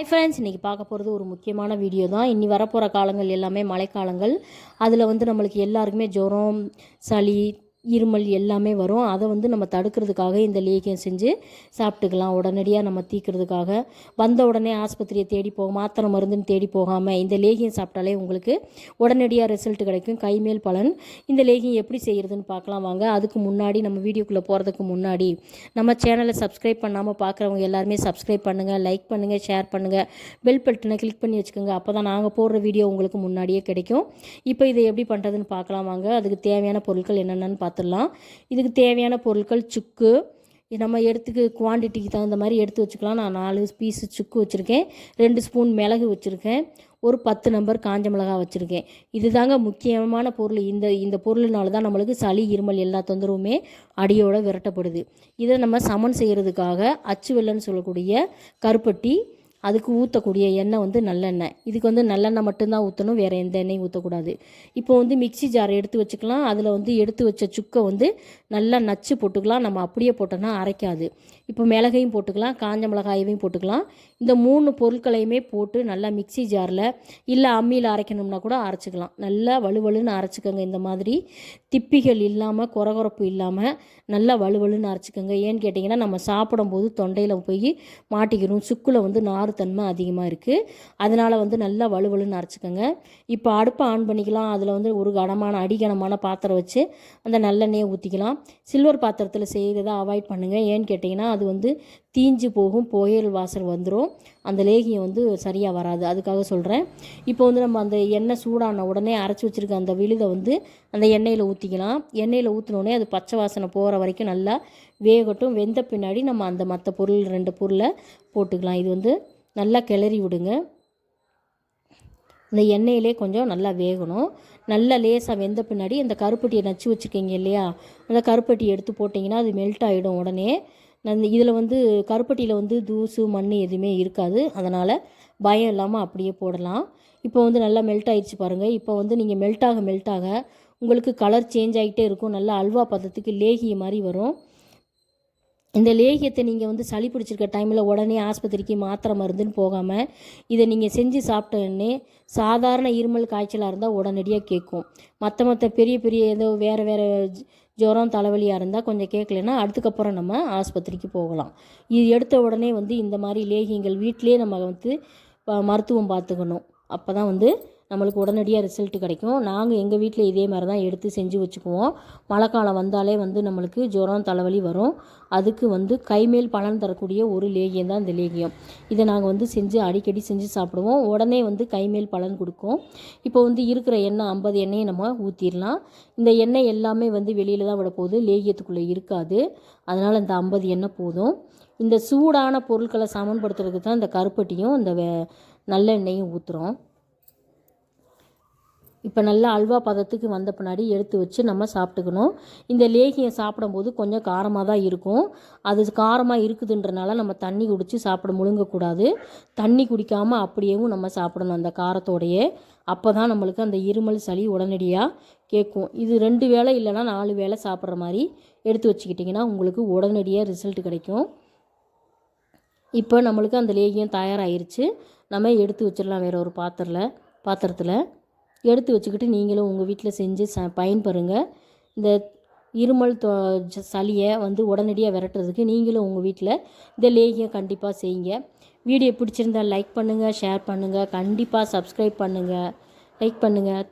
Hi friends இன்றைக்கி பார்க்க போகிறது ஒரு முக்கியமான வீடியோ தான். இனி வரப்போகிற காலங்கள் எல்லாமே மழைக்காலங்கள். அதில் வந்து நம்மளுக்கு எல்லாருக்குமே ஜுரம் சளி இருமல் எல்லாமே வரும். அதை வந்து நம்ம தடுக்கிறதுக்காக இந்த லேகியம் செஞ்சு சாப்பிட்டுக்கலாம். உடனடியாக நம்ம தீக்கிறதுக்காக. வந்த உடனே ஆஸ்பத்திரியை தேடி போக மாத்திரை மருந்துன்னு தேடி போகாமல் இந்த லேகியம் சாப்பிட்டாலே உங்களுக்கு உடனடியாக ரிசல்ட் கிடைக்கும். கைமேல் பலன். இந்த லேகியம் எப்படி செய்கிறதுன்னு பார்க்கலாம் வாங்க. அதுக்கு முன்னாடி நம்ம வீடியோக்குள்ளே போகிறதுக்கு முன்னாடி நம்ம சேனலை சப்ஸ்கிரைப் பண்ணாமல் பார்க்குறவங்க எல்லாருமே சப்ஸ்கிரைப் பண்ணுங்கள் லைக் பண்ணுங்கள் ஷேர் பண்ணுங்கள் பெல் பட்டனை கிளிக் பண்ணி வச்சுக்கோங்க. அப்போ தான் நாங்கள் போடுற வீடியோ உங்களுக்கு முன்னாடியே கிடைக்கும். இப்போ இதை எப்படி பண்ணுறதுன்னு பார்க்கலாம் வாங்க. அதுக்கு தேவையான பொருட்கள் என்னென்னு பார்த்துடலாம். இதுக்கு தேவையான பொருட்கள் சுக்கு. நம்ம எடுத்துக்கு குவான்டிட்டிக்கு தகுந்த மாதிரி எடுத்து வச்சுக்கலாம். நான் நாலு பீஸு சுக்கு வச்சுருக்கேன். ரெண்டு ஸ்பூன் மிளகு வச்சுருக்கேன். ஒரு பத்து நம்பர் காஞ்ச மிளகா வச்சுருக்கேன். இதுதாங்க முக்கியமான பொருள். இந்த இந்த பொருள்னால தான் நம்மளுக்கு சளி இருமல் எல்லா தொந்தரவுமே அடியோடு விரட்டப்படுது. இதை நம்ம சமன் செய்கிறதுக்காக அச்சு வெள்ளன்னு சொல்லக்கூடிய கருப்பட்டி அதுக்கு ஊற்றக்கூடிய எண்ணெய் வந்து நல்லெண்ணெய். இதுக்கு வந்து நல்லெண்ணெய் மட்டும்தான் ஊற்றணும் வேறு எந்த எண்ணெயும் ஊற்றக்கூடாது இப்போ வந்து மிக்ஸி ஜார் எடுத்து வச்சுக்கலாம். அதில் வந்து எடுத்து வச்ச சுக்கை வந்து நல்லா நச்சு போட்டுக்கலாம். நம்ம அப்படியே போட்டோன்னா அரைக்காது. இப்போ மிளகையும் போட்டுக்கலாம் காஞ்ச மிளகாயையும் போட்டுக்கலாம். இந்த மூணு பொருட்களையுமே போட்டு நல்லா மிக்ஸி ஜாரில் இல்லை அம்மியில் அரைக்கணும்னா கூட அரைச்சிக்கலாம். நல்லா வலுவலுன்னு அரைச்சிக்கோங்க இந்த மாதிரி. திப்பிகள் இல்லாமல் குறகுறப்பு இல்லாமல் நல்லா வலுவலுன்னு அரைச்சிக்கோங்க. ஏன்னு கேட்டிங்கன்னா நம்ம சாப்பிடும்போது தொண்டையில் போய் மாட்டிக்கிறோம். சுக்கில் வந்து நார்த்தன்மை அதிகமாக இருக்குது அதனால் வந்து நல்லா வலுவலுன்னு அரைச்சிக்கோங்க. இப்போ அடுப்பை ஆன் பண்ணிக்கலாம். அதில் வந்து ஒரு கனமான அடிகனமான பாத்திரம் வச்சு அந்த நல்லெண்ணெயை ஊற்றிக்கலாம் சில்வர் பாத்திரத்தில் செய்கிறத அவாய்ட் பண்ணுங்கள் ஏன்னு கேட்டிங்கன்னா அது வந்து தீஞ்சு போகும் புயல் வாசல் வந்துடும் அந்த லேகியம் வந்து சரியாக வராது. அதுக்காக சொல்கிறேன் இப்போ வந்து நம்ம அந்த எண்ணெய் சூடான உடனே அரைச்சி வச்சுருக்க அந்த விழுதை வந்து அந்த எண்ணெயில் ஊற்றிக்கலாம் எண்ணெயில் ஊற்றினோடனே அது பச்சை வாசனை போகிற வரைக்கும் நல்லா வேகட்டும். வெந்த பின்னாடி நம்ம அந்த மற்ற பொருள் ரெண்டு பொருளை போட்டுக்கலாம். இது வந்து நல்லா கிளறி விடுங்க. இந்த எண்ணெயிலே கொஞ்சம் நல்லா வேகணும். நல்லா லேசாக வெந்த பின்னாடி அந்த கருப்பட்டியை நச்சு வச்சுருக்கீங்க இல்லையா? அந்த கருப்பட்டியை எடுத்து போட்டிங்கன்னா அது மெல்ட் ஆகிடும் உடனே. நான் இதில் வந்து கருப்பட்டியில் வந்து தூசு மண் எதுவுமே இருக்காது. அதனால் பயம் இல்லாமல் அப்படியே போடலாம். இப்போ வந்து நல்லா மெல்ட் ஆயிடுச்சு பாருங்கள் இப்போ வந்து நீங்கள் மெல்ட் ஆக மெல்ட் ஆக உங்களுக்கு கலர் சேஞ்ச் ஆகிட்டே இருக்கும். நல்லா அல்வா பதத்துக்கு லேகிய மாதிரி வரும். இந்த லேகியத்தை நீங்கள் வந்து சளி பிடிச்சிருக்க டைமில் உடனே ஆஸ்பத்திரிக்கு மாத்திரை மருந்துன்னு போகாமல் இதை நீங்கள் செஞ்சு சாப்பிட்டோன்னே சாதாரண இருமல் காய்ச்சலாக இருந்தால் உடனடியாக கேட்கும். மற்ற மற்ற பெரிய பெரிய ஏதோ வேறு வேறு ஜுரம் தலைவலியாக இருந்தால் கொஞ்சம் கேட்கலன்னா அதுக்கப்புறம் நம்ம ஆஸ்பத்திரிக்கு போகலாம். இது எடுத்த உடனே வந்து இந்த மாதிரி லேகியங்கள் வீட்டிலே நம்ம வந்து மருத்துவம் பார்த்துக்கணும். அப்போ தான் வந்து நம்மளுக்கு உடனடியாக ரிசல்ட் கிடைக்கும். நாங்கள் எங்கள் வீட்டில் இதே மாதிரி தான் எடுத்து செஞ்சு வச்சுக்குவோம். மழை காலம் வந்தாலே வந்து நம்மளுக்கு ஜுரம் தலைவலி வரும். அதுக்கு வந்து கைமேல் பலன் தரக்கூடிய ஒரு லேகியம் தான் இந்த லேகியம். இதை நாங்கள் வந்து செஞ்சு அடிக்கடி செஞ்சு சாப்பிடுவோம். உடனே வந்து கைமேல் பலன் கொடுக்கும். இப்போ வந்து இருக்கிற எண்ணெய் ஐம்பது எண்ணெயை நம்ம ஊற்றிடலாம் இந்த எண்ணெய் எல்லாமே வந்து வெளியில் தான் விட போகுது லேகியத்துக்குள்ளே இருக்காது. அதனால் இந்த ஐம்பது எண்ணெய் போதும். இந்த சூடான பொருட்களை சமன்படுத்துறதுக்கு தான் இந்த கருப்பட்டியும் இந்த நல்லெண்ணெயும் ஊற்றுறோம் இப்போ நல்லா அல்வா பதத்துக்கு வந்த பின்னாடி எடுத்து வச்சு நம்ம சாப்பிட்டுக்கணும். இந்த லேகியம் சாப்பிடும்போது கொஞ்சம் காரமாக தான் இருக்கும். அது காரமாக இருக்குதுன்றனால நம்ம தண்ணி குடித்து சாப்பிட முழுங்கக்கூடாது. தண்ணி குடிக்காமல் அப்படியேவும் நம்ம சாப்பிடணும் அந்த காரத்தோடையே. அப்போ தான் நம்மளுக்கு அந்த இருமல் சளி உடனடியாக கேட்கும். இது ரெண்டு வேளை இல்லைனா நாலு வேளை சாப்பிட்ற மாதிரி எடுத்து வச்சுக்கிட்டிங்கன்னா உங்களுக்கு உடனடியாக ரிசல்ட் கிடைக்கும். இப்போ நம்மளுக்கு அந்த லேகியம் தயாராகிருச்சு நம்ம எடுத்து வச்சிடலாம் வேறு ஒரு பாத்திரத்தில் பாத்திரத்தில். எடுத்து வச்சுக்கிட்டு நீங்களும் உங்கள் வீட்டில் செஞ்சு ச பயன்பெறுங்க இந்த இருமல் தொ சளியை வந்து உடனடியாக விரட்டுறதுக்கு நீங்களும் உங்கள் வீட்டில் இந்த லேகியம் கண்டிப்பாக செய்யுங்க. வீடியோ பிடிச்சிருந்தால் லைக் பண்ணுங்கள் ஷேர் பண்ணுங்கள் கண்டிப்பாக சப்ஸ்கிரைப் பண்ணுங்கள் லைக் பண்ணுங்கள்